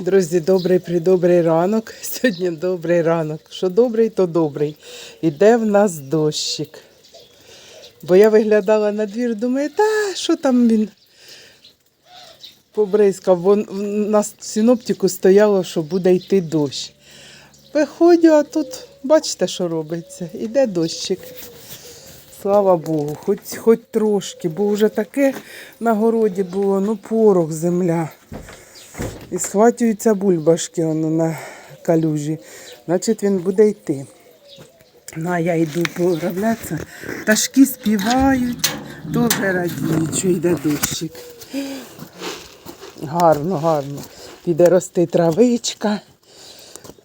Друзі, добрий придобрий ранок. Сьогодні добрий ранок. Що добрий, то добрий. Іде в нас дощик. Бо я виглядала на двір, думаю, та що там він побризкав, бо на синоптику стояло, що буде йти дощ. Виходжу, а тут бачите, що робиться. Іде дощик. Слава Богу, хоч, хоч трошки, бо вже таке на городі було, ну порох, земля. І схватюються бульбашки воно на калюжі. Значить він буде йти. Ну, а я йду поравлятися. Пташки співають, теж радіють, що йде дощик. Гарно, гарно. Піде рости травичка.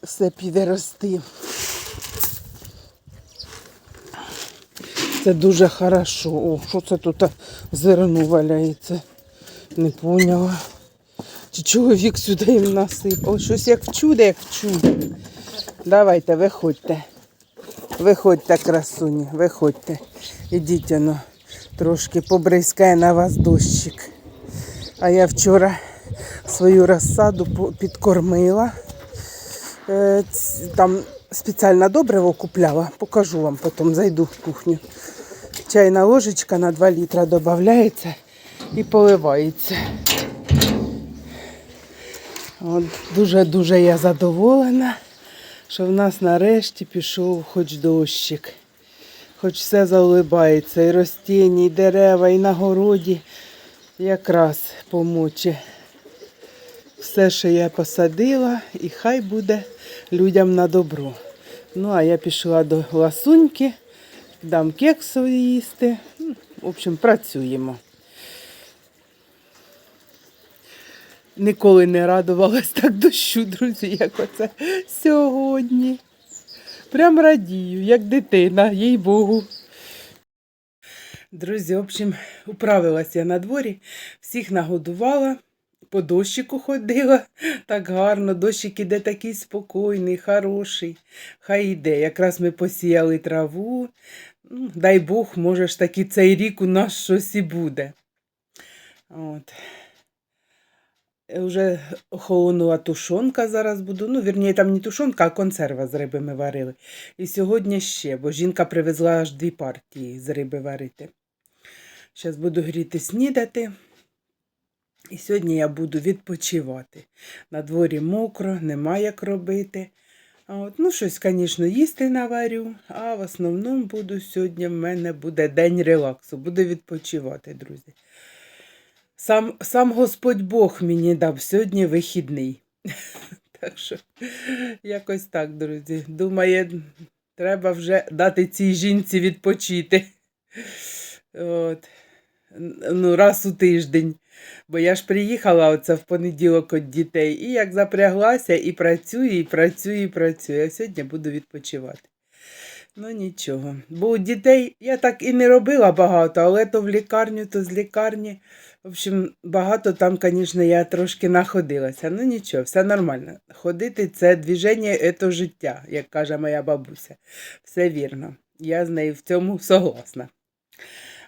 Все піде рости. Це дуже хорошо. О, що це тут зерно валяється? Не поняла. Чи чоловік сюди їм насипав? Щось як в чудо, як в чудо. Давайте, виходьте. Виходьте, красуні, виходьте. Ідіть воно. Трошки побризкає на вас дощик. А я вчора свою розсаду підкормила. Е, Там спеціально добриво купляла. Покажу вам потім, зайду в кухню. Чайна ложечка на 2 літра додається і поливається. Дуже-дуже я задоволена, що в нас нарешті пішов хоч дощик. Хоч все заулибається, і ростіння, і дерева, і на городі якраз помоче. Все, що я посадила, і хай буде людям на добро. Ну, а я пішла до ласуньки, дам кексу їсти. В общем, працюємо. Ніколи не радувалась так дощу, друзі, як оце сьогодні. Прям радію, як дитина, їй Богу. Друзі, в общем, управилася я на дворі, всіх нагодувала, по дощику ходила так гарно. Дощик іде такий спокійний, хороший. Хай йде. Якраз ми посіяли траву. Ну, Дай Бог, може ж таки цей рік у нас щось і буде. От. Е, Вже охолонула тушонка зараз буду. Ну, вірніше, там не тушонка, а консерва з риби ми варили. І сьогодні ще, бо жінка привезла аж дві партії з риби варити. Зараз буду гріти снідати. І сьогодні я буду відпочивати. На дворі мокро, нема як робити. От, ну, щось, звісно, їсти наварю, а в основному буду сьогодні в мене буде день релаксу, буду відпочивати, друзі. Сам, сам Господь Бог мені дав сьогодні вихідний. Так що, якось так, друзі. Думає, треба вже дати цій жінці відпочити. От. Ну, раз у тиждень. Бо я ж приїхала оце в понеділок від дітей, і як запряглася, і працюю, і працюю, і працюю. А сьогодні буду відпочивати. Ну нічого. Бо у дітей я так і не робила багато, але то в лікарню, то з лікарні. В общем, багато там, звісно, я трошки находилася. Ну нічого, все нормально. Ходити це движення, це життя, як каже моя бабуся. Все вірно. Я з нею в цьому согласна.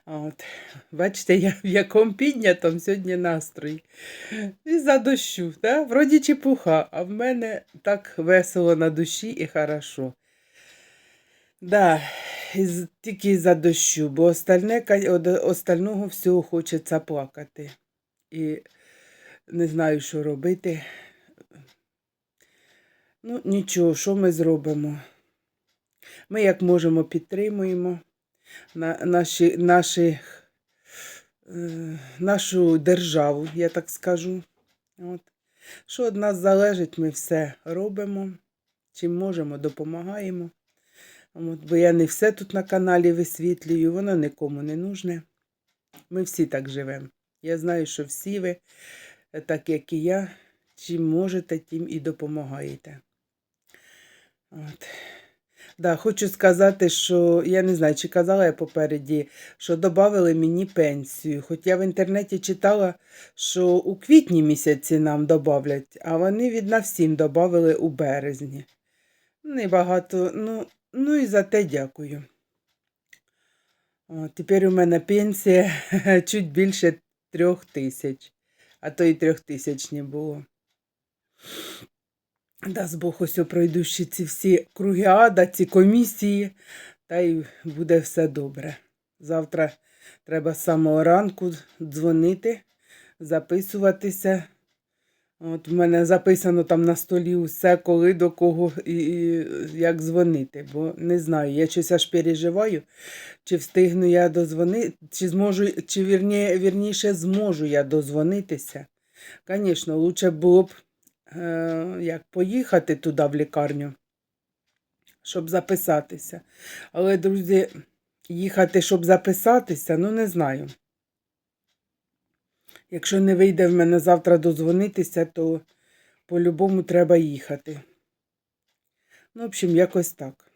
От. Бачите, я в якому піднятому сьогодні настрої. І за дощу, да? вроді чепуха, а в мене так весело на душі і хорошо. Да, тільки за дощу, бо остальне, остального всього хочеться плакати. І не знаю, що робити. Ну, нічого, що ми зробимо? Ми як можемо підтримуємо на, наші, наші, е, нашу державу, я так скажу. От. Що від нас залежить, ми все робимо. Чим можемо, допомагаємо. От, бо я не все тут на каналі висвітлюю, воно нікому не нужне. Ми всі так живемо. Я знаю, що всі ви, е, так як і я, чим можете, тим і допомагаєте. От. Да, хочу сказати, що я не знаю, чи казала я попереді, що додали мені пенсію. Хоч я в інтернеті читала, що у квітні місяці нам додавлять, а вони від нас всім додали у березні. Небагато, ну, ну і за те дякую. О, тепер у мене пенсія чуть більше трьох тисяч, а то і трьох тисяч не було. Дасть Бог ось пройду ще ці всі круги ада, ці комісії, та й буде все добре. Завтра треба з самого ранку дзвонити, записуватися. От в мене записано там на столі усе, коли до кого і, і як дзвонити, бо не знаю, я щось аж переживаю, чи встигну я дозвонити, чи зможу, чи вірні, вірніше зможу я дозвонитися. Звісно, лучше було б е, як поїхати туди в лікарню, щоб записатися. Але, друзі, їхати, щоб записатися, ну не знаю. Якщо не вийде в мене завтра дозвонитися, то по-любому треба їхати. Ну, в общем, якось так.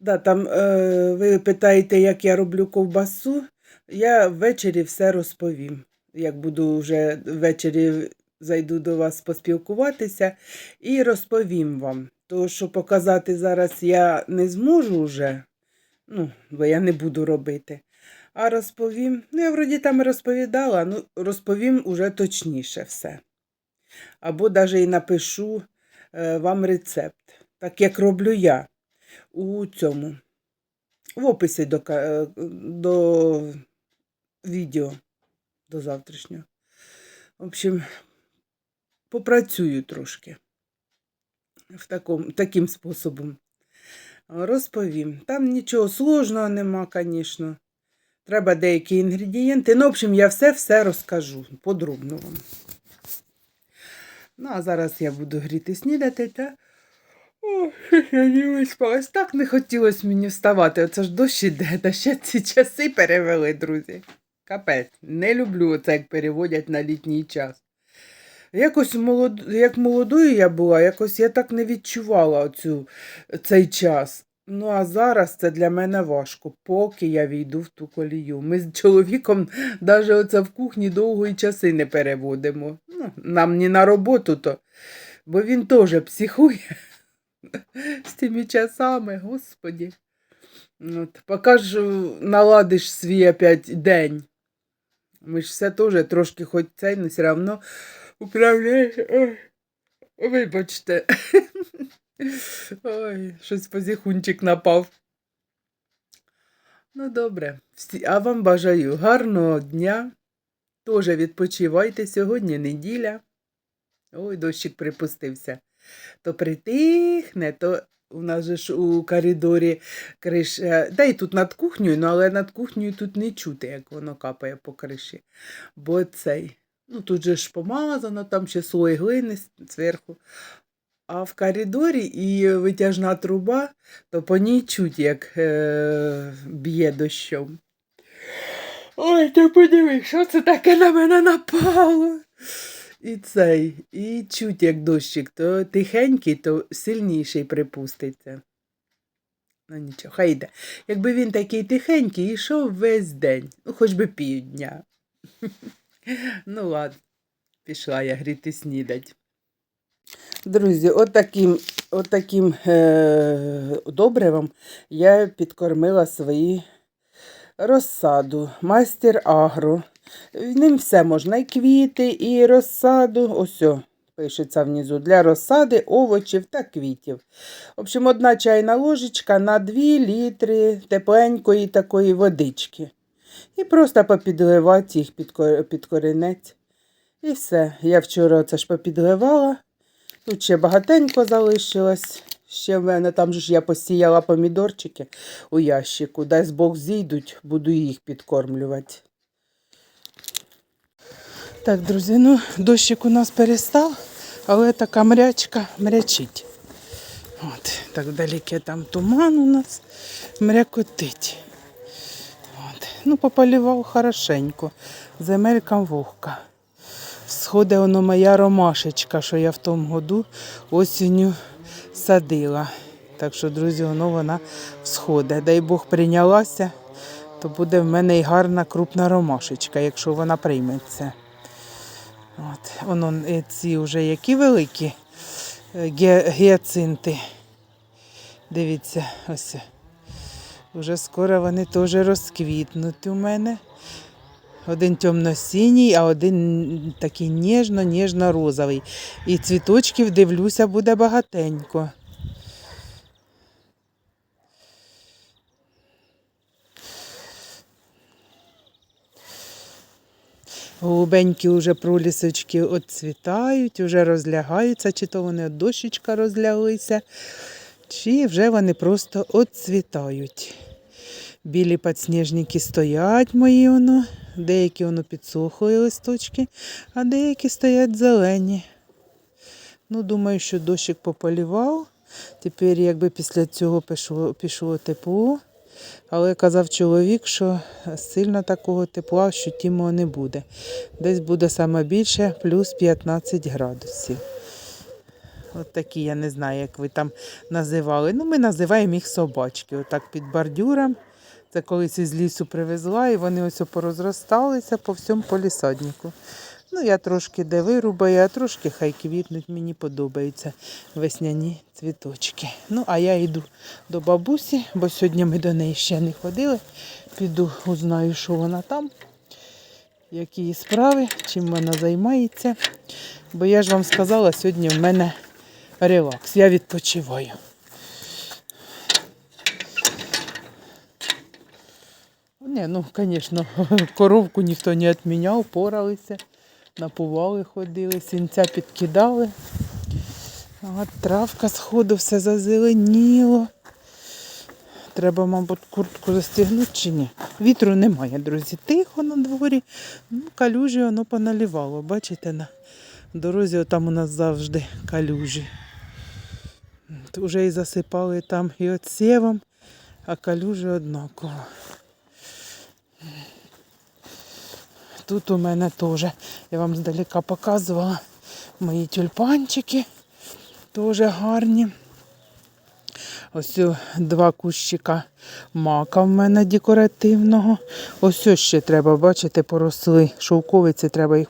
Да, там е, ви питаєте, як я роблю ковбасу. Я ввечері все розповім. Як буду вже ввечері зайду до вас поспілкуватися і розповім вам. То, що показати зараз я не зможу вже, ну, бо я не буду робити. А розповім, ну, я вроді там розповідала, ну, розповім уже точніше все. Або навіть і напишу е, вам рецепт, так як роблю я у цьому, в описі до, е, до відео, до завтрашнього. В общем, попрацюю трошки в таком, таким способом. Розповім. Там нічого сложного нема, звісно. Треба деякі інгредієнти. Ну, в общем, я все-все розкажу подробно вам. Ну, а зараз я буду гріти снідати та. О, я не виспалась. Так не хотілося мені вставати. Оце ж дощ іде, та ще ці часи перевели, друзі. Капець. Не люблю оце, як переводять на літній час. Якось молод... як молодою я була, якось я так не відчувала оцю... цей час. Ну, а зараз це для мене важко, поки я війду в ту колію. Ми з чоловіком навіть оце в кухні довгої часи не переводимо. Ну, нам не на роботу, то, бо він теж психує з тими часами, господі. От, поки ж наладиш свій опять день. Ми ж все теж трошки хоч цей, але все одно управляєш. Вибачте. Ой, щось позіхунчик напав. Ну, добре. А вам бажаю гарного дня. Тоже відпочивайте. Сьогодні неділя. Ой, дощик припустився. То притихне, то у нас же ж у коридорі криша. Да і тут над кухнею, ну але над кухнею тут не чути, як воно капає по криші. Бо цей. Ну тут же ж помазано, там ще слой глини зверху. А в коридорі і витяжна труба, то по ній чуть, як е, б'є дощом. Ой, ти подивись, що це таке на мене напало. І цей, і чуть, як дощик, то тихенький, то сильніший припуститься. Ну нічого, хай йде. Якби він такий тихенький, йшов весь день, ну хоч би півдня. Ну ладно, пішла я гріти снідать. Друзі, отаким, отаким е, добривом я підкормила свої розсаду. Майстер Агро. Ним все можна, і квіти, і розсаду. Ось, пишеться внизу. Для розсади, овочів та квітів. В общем, одна чайна ложечка на 2 літри тепленької такої водички. І просто попідливати їх під, під корінець. І все. Я вчора це ж попідливала. Тут ще багатенько залишилось. Ще в мене там же ж я посіяла помідорчики у ящику. Дай Бог зійдуть, буду їх підкормлювати. Так, друзі, ну дощик у нас перестав, але така мрячка мрячить. От, так вдалеке там туман у нас мрякотить. Ну, пополівав хорошенько. Земелька вогка. Сходить воно моя ромашечка, що я в тому году осінню садила. Так що, друзі, воно вона всходить. Дай Бог прийнялася, то буде в мене і гарна крупна ромашечка, якщо вона прийметься. От, воно е, ці вже які великі е, гіацинти. Дивіться, ось. Уже скоро вони теж розквітнуть у мене. Один темно-синій, а один такий ніжно-ніжно-розовий. І цвіточків, дивлюся, буде багатенько. Голубенькі вже пролісочки відцвітають, вже розлягаються, чи то вони дощечка розляглися, чи вже вони просто відцвітають. Білі підсніжники стоять мої, воно, деякі воно підсохли листочки, а деякі стоять зелені. Ну, думаю, що дощик пополівав. Тепер, якби після цього пішло, пішло тепло. Але казав чоловік, що сильно такого тепла ощутимого не буде. Десь буде саме більше плюс 15 градусів. От такі, я не знаю, як ви там називали. Ну, ми називаємо їх собачки. Отак під бордюром. Це колись із лісу привезла, і вони ось порозросталися по всьому полісаднику. Ну, я трошки де вирубаю, а трошки хай квітнуть, мені подобаються весняні цвіточки. Ну, а я йду до бабусі, бо сьогодні ми до неї ще не ходили. Піду, узнаю, що вона там, які її справи, чим вона займається. Бо я ж вам сказала, сьогодні в мене релакс, я відпочиваю. Ні, ну, звісно, коровку ніхто не відміняв, поралися, напували, ходили, сінця підкидали. От травка сходу все зазеленіло. Треба, мабуть, куртку застігнути чи ні. Вітру немає, друзі. Тихо на дворі. Ну, калюжі воно поналівало. Бачите, на дорозі там у нас завжди калюжі. Уже і засипали там і отсєвом, а калюжі однаково. Тут у мене теж, я вам здалека показувала мої тюльпанчики, теж гарні. Ось два кущика мака в мене декоративного. Ось ось ще треба, бачите, поросли шовковиці, треба їх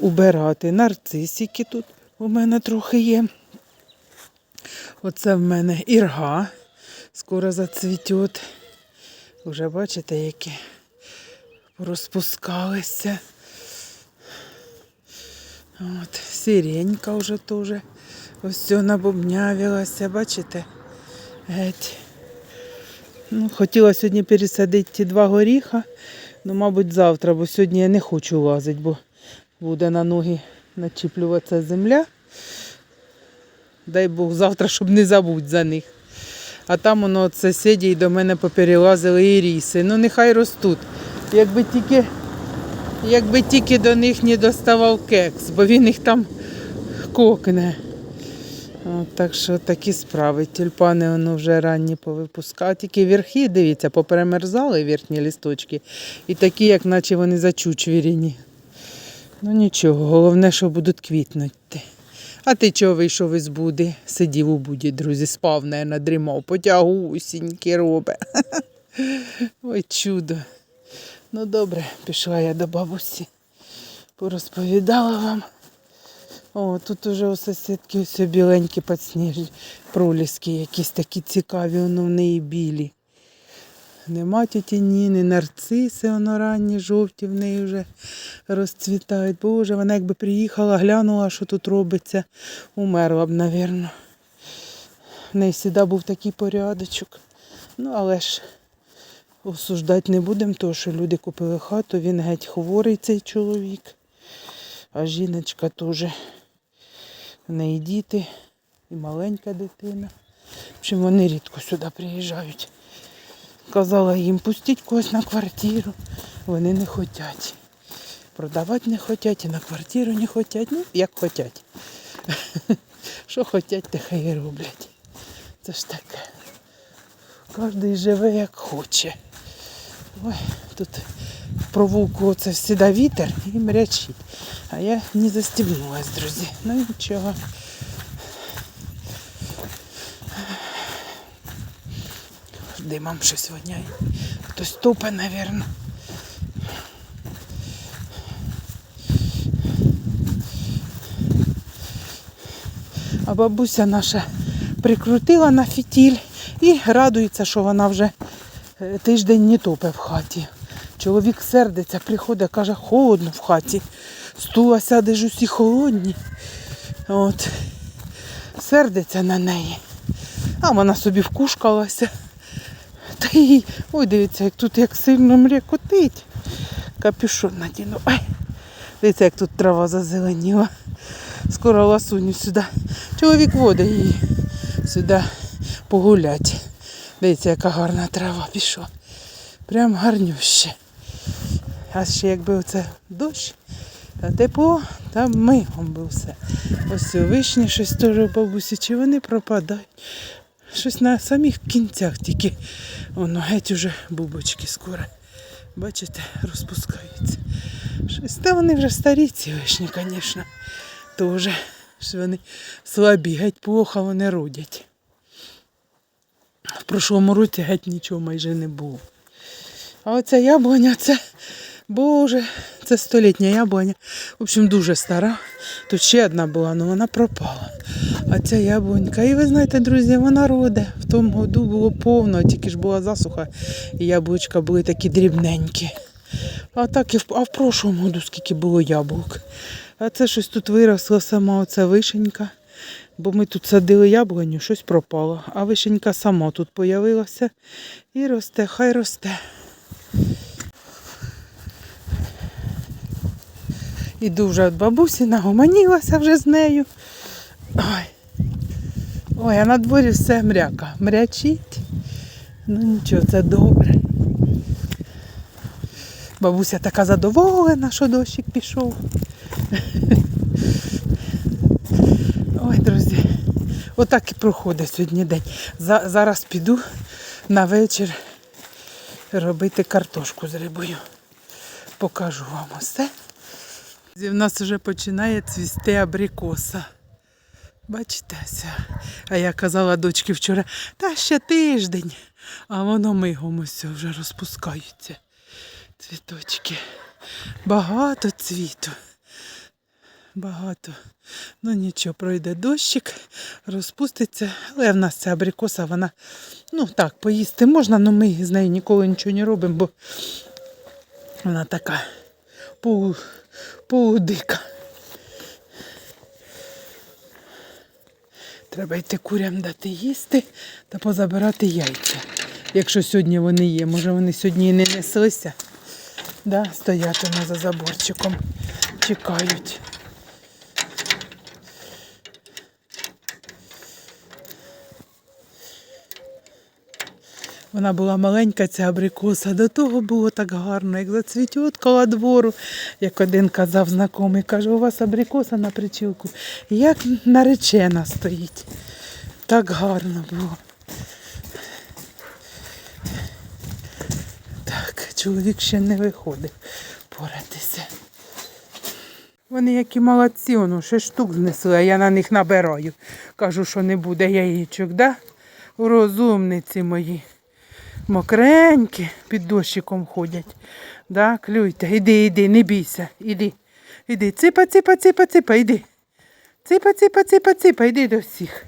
убирати. Нарцисики тут у мене трохи є. Оце в мене ірга. Скоро зацвітет. Уже бачите, які розпускалися. От, сиренька вже теж ось все набобнявилася, бачите? Геть. Ну, хотіла сьогодні пересадити ті два горіха, ну, мабуть, завтра, бо сьогодні я не хочу лазити, бо буде на ноги начіплюватися земля. Дай Бог завтра, щоб не забудь за них. А там воно от сусіді до мене поперелазили і ріси. Ну нехай ростуть. Якби тільки, якби тільки до них не доставав кекс, бо він їх там кокне. От, так що такі справи. Тюльпани воно вже ранні повипускали. Тільки верхи, дивіться, поперемерзали верхні лісточки. І такі, як наче вони зачучвірені. Ну нічого, головне, що будуть квітнути. А ти чого вийшов із буди? Сидів у буді, друзі, спав, не дрімав, потягусіньки робить. Ой, чудо. Ну добре, пішла я до бабусі. Порозповідала вам. О, тут уже у сусідки ось біленькі підсніжні проліски, якісь такі цікаві, воно в неї білі. Нема тіті Ніни, нарциси, воно ранні, жовті в неї вже розцвітають. Боже, вона якби приїхала, глянула, що тут робиться, умерла б, напевно. В неї завжди був такий порядочок. Ну, але ж осуждати не будемо, тому що люди купили хату, він геть хворий цей чоловік. А жіночка теж. В неї діти і маленька дитина. В общем, вони рідко сюди приїжджають. Казала їм, пустіть когось на квартиру. Вони не хочуть. Продавати не хочуть і на квартиру не хочуть. Ну, як хочуть. Що хочуть, те хай і роблять. Це ж таке. Кожен живе як хоче. Ой, тут провулку це всіда вітер і мрячить. А я не застібнулась, друзі. Ну нічого. Димом щось воняє. Хтось топе, напевно. А бабуся наша прикрутила на фітіль і радується, що вона вже е, тиждень не топе в хаті. Чоловік сердиться, приходить, каже, холодно в хаті. Стула сядеш усі холодні. От. Сердиться на неї. А вона собі вкушкалася. Та ой, дивіться, як тут як сильно мрякотить. Капюшон надіну. Ай. Дивіться, як тут трава зазеленіла. Скоро ласуню сюди. Чоловік водить її сюди погулять. Дивіться, яка гарна трава пішла. Прям гарнюще. А ще якби оце дощ, та тепло, там мигом би все. Ось вишні щось теж бабусі, чи вони пропадають. Щось на самих кінцях тільки воно геть уже бубочки скоро. Бачите, розпускаються. Щось, та вони вже старі ці вишні, звісно. Теж вони слабі, геть плохо вони родять. В прошлому році геть нічого майже не було. А оця яблуня, це, боже, це столітня яблуня. В общем, дуже стара. Тут ще одна була, але вона пропала. А ця яблунька. І ви знаєте, друзі, вона роде. В тому году було повно, тільки ж була засуха, і яблучка були такі дрібненькі. А так і в, а в прошлому году скільки було яблук. А це щось тут виросло сама оця вишенька. Бо ми тут садили яблуню, щось пропало. А вишенька сама тут появилася і росте, хай росте. Іду вже від бабусі, нагоманілася вже з нею. Ой. Ой, а на дворі все мряка. Мрячить. Ну нічого, це добре. Бабуся така задоволена, що дощик пішов. Ой, друзі, отак і проходить сьогодні день. За- зараз піду на вечір робити картошку з рибою. Покажу вам усе. В нас вже починає цвісти абрикоса. Бачите. А я казала дочці вчора, та ще тиждень, а воно мигом ось вже розпускаються. Цвіточки. Багато цвіту. Багато. Ну нічого, пройде дощик, розпуститься. Але в нас ця абрикоса, вона, ну так, поїсти можна, але ми з нею ніколи нічого не робимо, бо вона така полу, полудика. Треба йти курям дати їсти та позабирати яйця. Якщо сьогодні вони є, може вони сьогодні і не неслися. Да, стоятиме за заборчиком, чекають. Вона була маленька, ця абрикоса. До того було так гарно, як зацвітет коло двору, як один казав знайомий, каже, у вас абрикоса на причілку, як наречена стоїть. Так гарно було. Так, чоловік ще не виходить поратися. Вони які молодці, воно ще штук знесли, а я на них набираю. Кажу, що не буде яєчок, да? Розумниці мої. Мокренькі, під дощиком ходять. Да? Клюйте, іди, іди, не бійся, іди. Іди, ципа, ципа, ципа, ципа, іди. Ципа, ципа, ципа, ципа, іди до всіх.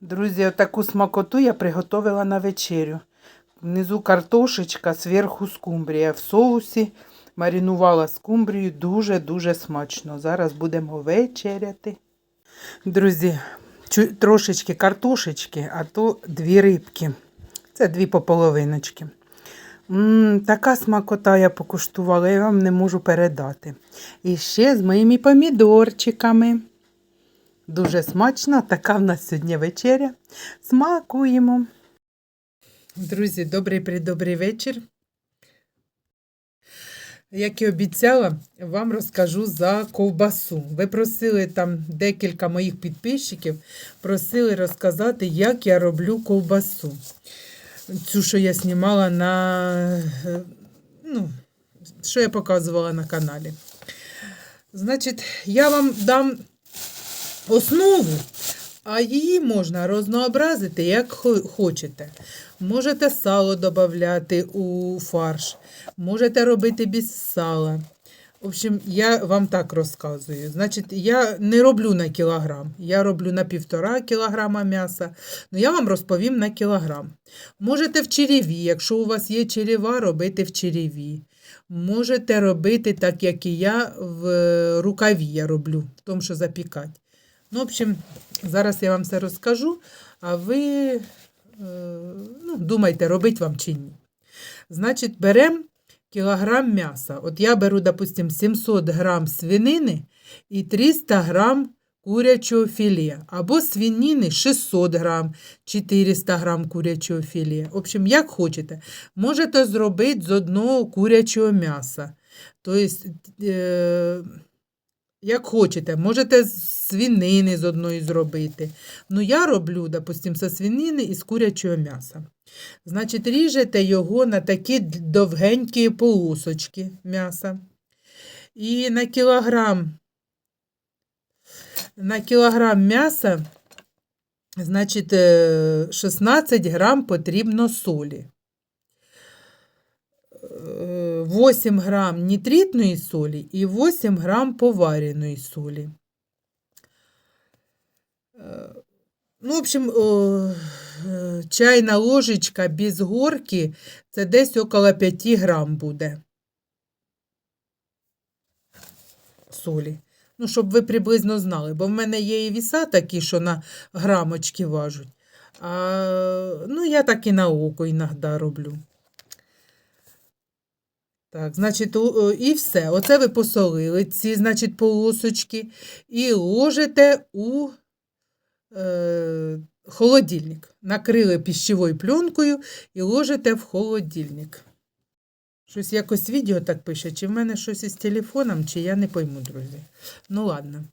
Друзі, отаку смакоту я приготувала на вечерю. Внизу картошечка, зверху скумбрія. В соусі маринувала скумбрію дуже-дуже смачно. Зараз будемо вечеряти. Друзі, трошечки картошечки, а то дві рибки. Це дві пополовиночки. м така смакота я покуштувала, я вам не можу передати. І ще з моїми помідорчиками. Дуже смачно, така в нас сьогодні вечеря. Смакуємо. Друзі, добрий придобрий вечір. Як і обіцяла, вам розкажу за ковбасу. Ви просили там декілька моїх підписчиків, просили розказати, як я роблю ковбасу. Цю, що я знімала на. Ну, що я показувала на каналі. Значить, я вам дам основу, а її можна рознообразити, як хочете. Можете сало додати у фарш, можете робити без сала. В общем, я вам так розказую. Значить, я не роблю на кілограм, я роблю на півтора кілограма м'яса. Ну, я вам розповім на кілограм. Можете в череві, якщо у вас є черева, робити в череві. Можете робити так, як і я, в рукаві я роблю, в тому, що запікати. Ну, в общем, зараз я вам все розкажу, а ви е, ну, думайте, робить вам чи ні. Значить, беремо кілограм м'яса. От я беру, допустим, 700 грам свинини і 300 грам курячого філе. Або свинини 600 грам, 400 грам курячого філе. В общем, як хочете. Можете зробити з одного курячого м'яса. Тобто, як хочете, можете з свинини з одної зробити. Ну, я роблю, допустим, зі свинини і з курячого м'яса. Значить, ріжете його на такі довгенькі полосочки м'яса. І на кілограм, на кілограм м'яса, значить, е, 16 грам потрібно солі. Е, 8 грам нітритної солі і 8 грам повареної солі. Ну, в общем, е, чайна ложечка без горки це десь около 5 грам буде солі. Ну, щоб ви приблизно знали, бо в мене є і віса такі, що на грамочки важуть. А, ну, я так і на око іноді роблю. Так, значить, і все. Оце ви посолили ці, значить, полосочки і ложите у е, холодильник. Накрили піщовою пленкою і ложите в холодильник. Щось якось відео так пише, чи в мене щось із телефоном, чи я не пойму, друзі. Ну ладно.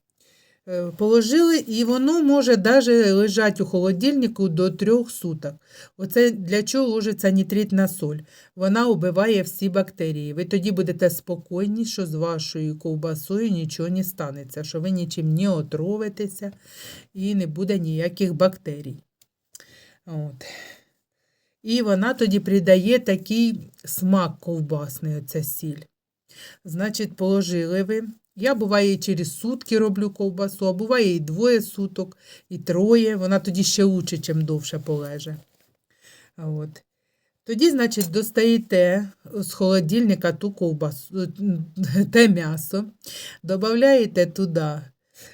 Е, Положили, і воно може навіть лежати у холодильнику до трьох суток. Оце для чого ложиться нітритна соль. Вона убиває всі бактерії. Ви тоді будете спокійні, що з вашою ковбасою нічого не станеться, що ви нічим не отровитеся і не буде ніяких бактерій. От. І вона тоді придає такий смак ковбасний, оця сіль. Значить, положили ви. Я буває і через сутки роблю ковбасу, а буває і двоє суток, і троє. Вона тоді ще лучше, чим довше полеже. От. Тоді, значить, достаєте з холодильника ту ковбасу, те м'ясо, додаєте туди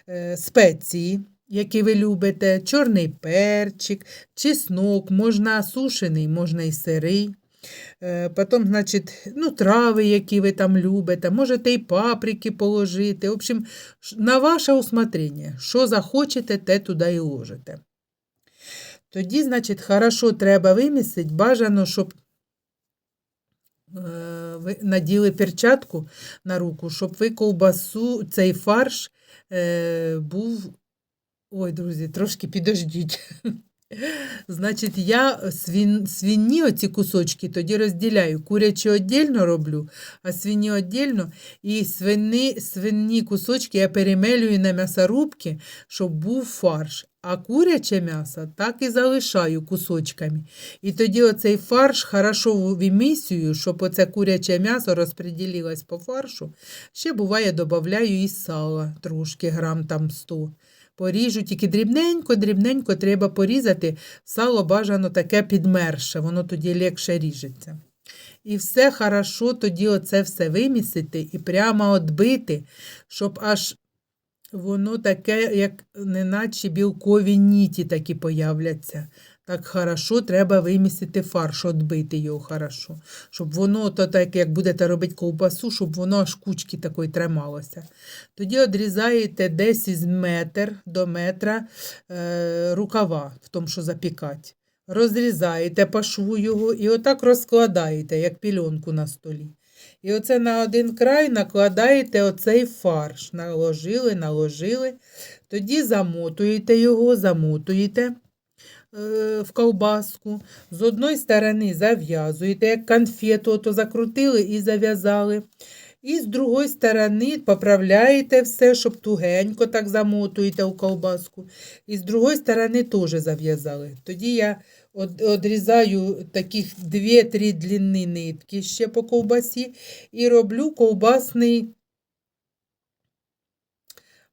е, спеції, які ви любите, чорний перчик, чеснок, можна сушений, можна і сирий. Е, Потім, значить, ну, трави, які ви там любите, можете і паприки положити. В общем, на ваше усмотрення. Що захочете, те туди і ложите. Тоді, значить, хорошо треба вимісити. Бажано, щоб е, ви наділи перчатку на руку, щоб ви ковбасу, цей фарш е, був. Ой, друзі, трошки підождіть. Значить, я свині оці кусочки тоді розділяю. Курячі віддільно роблю, а свині віддільно. І свини, свині кусочки я перемелюю на м'ясорубки, щоб був фарш. А куряче м'ясо так і залишаю кусочками. І тоді оцей фарш хорошо вимісюю, щоб оце куряче м'ясо розподілилось по фаршу. Ще буває, додаю і сала трошки, грам там 100. Поріжу тільки дрібненько, дрібненько треба порізати. Сало бажано таке підмерше, воно тоді легше ріжеться. І все хорошо тоді оце все вимісити і прямо отбити, щоб аж воно таке, як неначе білкові ніті такі появляться. Так хорошо треба вимісити фарш, отбити його хорошо. Щоб воно, то так, як будете робити ковбасу, щоб воно аж кучки такої трималося. Тоді відрізаєте десь із метр до метра е, рукава, в тому, що запікати. Розрізаєте по шву його і отак розкладаєте, як пільонку на столі. І оце на один край накладаєте оцей фарш. Наложили, наложили. Тоді замотуєте його, замотуєте в ковбаску. З одної сторони зав'язуєте, як конфету, ото закрутили і зав'язали. І з другої сторони поправляєте все, щоб тугенько так замотуєте у ковбаску. І з другої сторони теж зав'язали. Тоді я од- одрізаю таких 2-3 длинні нитки ще по ковбасі і роблю ковбасний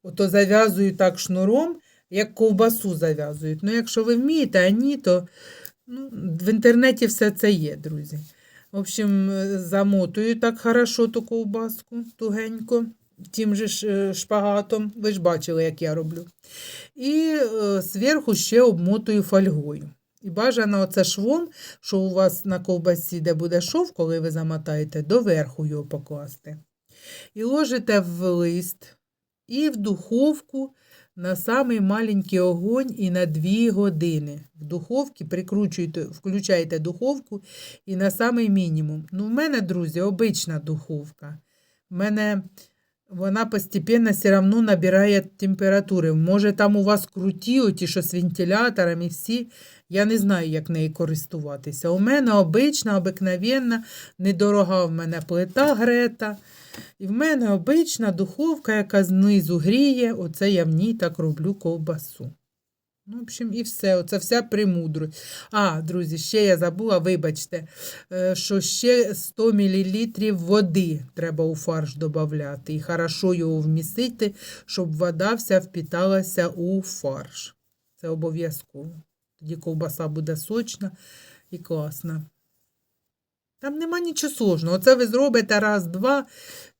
ото зав'язують так шнуром, як ковбасу зав'язують. Ну, якщо ви вмієте, а ні, то ну, в інтернеті все це є, друзі. В общем, е, замотую так хорошо ту ковбаску тугенько, тим же е, шпагатом. Ви ж бачили, як я роблю. І е, зверху ще обмотую фольгою. І бажано оце швом, що у вас на ковбасі, де буде шов, коли ви замотаєте, доверху його покласти. І ложите в лист і в духовку на самий маленький огонь і на 2 години. В духовці прикручуєте, включаєте духовку і на самий мінімум. Ну, в мене, друзі, обична духовка. В мене вона постепенно все одно набирає температури. Може, там у вас круті, оті, що з вентиляторами всі. Я не знаю, як нею користуватися. У мене обична, обикновенна, недорога в мене плита грета. І в мене обична духовка, яка знизу гріє. Оце я в ній так роблю ковбасу. Ну, в общем, і все. Оце вся премудрость. А, друзі, ще я забула, вибачте, е, що ще 100 мл води треба у фарш додати. І хорошо його вмістити, щоб вода вся впіталася у фарш. Це обов'язково. Тоді ковбаса буде сочна і класна. Там нема нічого сложного. Оце ви зробите раз-два.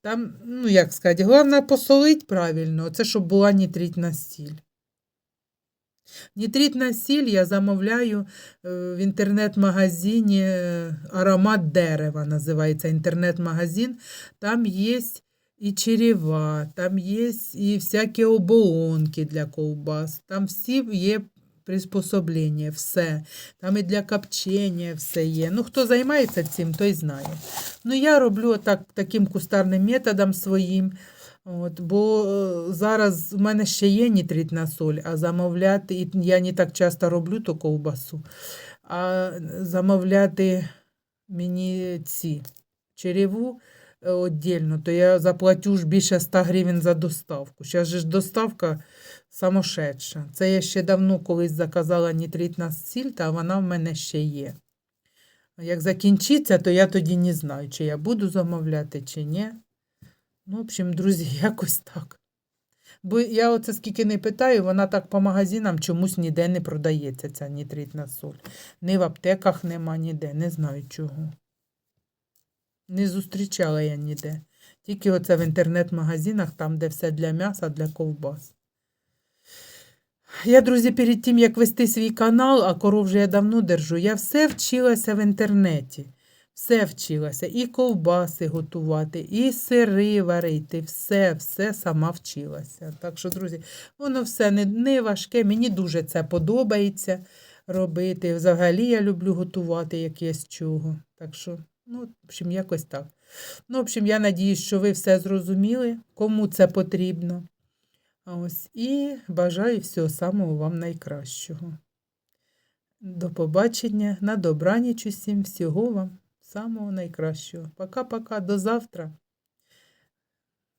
Там, ну як сказати, головне посолить правильно, це щоб була нітритна сіль. Нітритна сіль я замовляю е, в інтернет-магазині е, Аромат дерева називається інтернет-магазин. Там є і черева, там є і всякі оболонки для ковбас. Там всі є приспособлення, все. Там і для копчення все є. Ну, хто займається цим, той знає. Ну, я роблю так, таким кустарним методом своїм. От, бо е, зараз в мене ще є нітритна соль, а замовляти, і я не так часто роблю ту ковбасу, а замовляти мені ці череву е, віддільно, то я заплатю ж більше 100 гривень за доставку. Зараз ж доставка самошедша. Це я ще давно колись заказала нітритна сіль, та вона в мене ще є. Як закінчиться, то я тоді не знаю, чи я буду замовляти, чи ні. Ну, в общем, друзі, якось так. Бо я оце скільки не питаю, вона так по магазинам чомусь ніде не продається, ця нітритна соль. Ні в аптеках нема ніде, не знаю чого. Не зустрічала я ніде. Тільки оце в інтернет-магазинах, там, де все для м'яса, для ковбас. Я, друзі, перед тим, як вести свій канал, а коров вже я давно держу, я все вчилася в інтернеті. Все вчилася. І ковбаси готувати, і сири варити, все, все сама вчилася. Так що, друзі, воно все не, не важке. Мені дуже це подобається робити. Взагалі я люблю готувати якесь чого. Так що, ну, в общем, якось так. Ну, в общем, я надіюсь, що ви все зрозуміли, кому це потрібно. Ось і бажаю всього самого вам найкращого. До побачення, на добраніч усім, всього вам самого найкращого. Пока-пока, до завтра.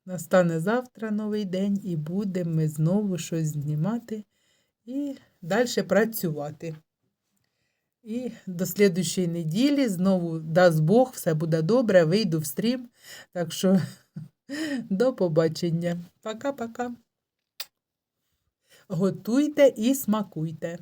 Настане завтра новий день, і будемо ми знову щось знімати і далі працювати. І до слідущої неділі знову дасть Бог, все буде добре, вийду в стрім. Так що до побачення. Пока-пока. Готуйте і смакуйте.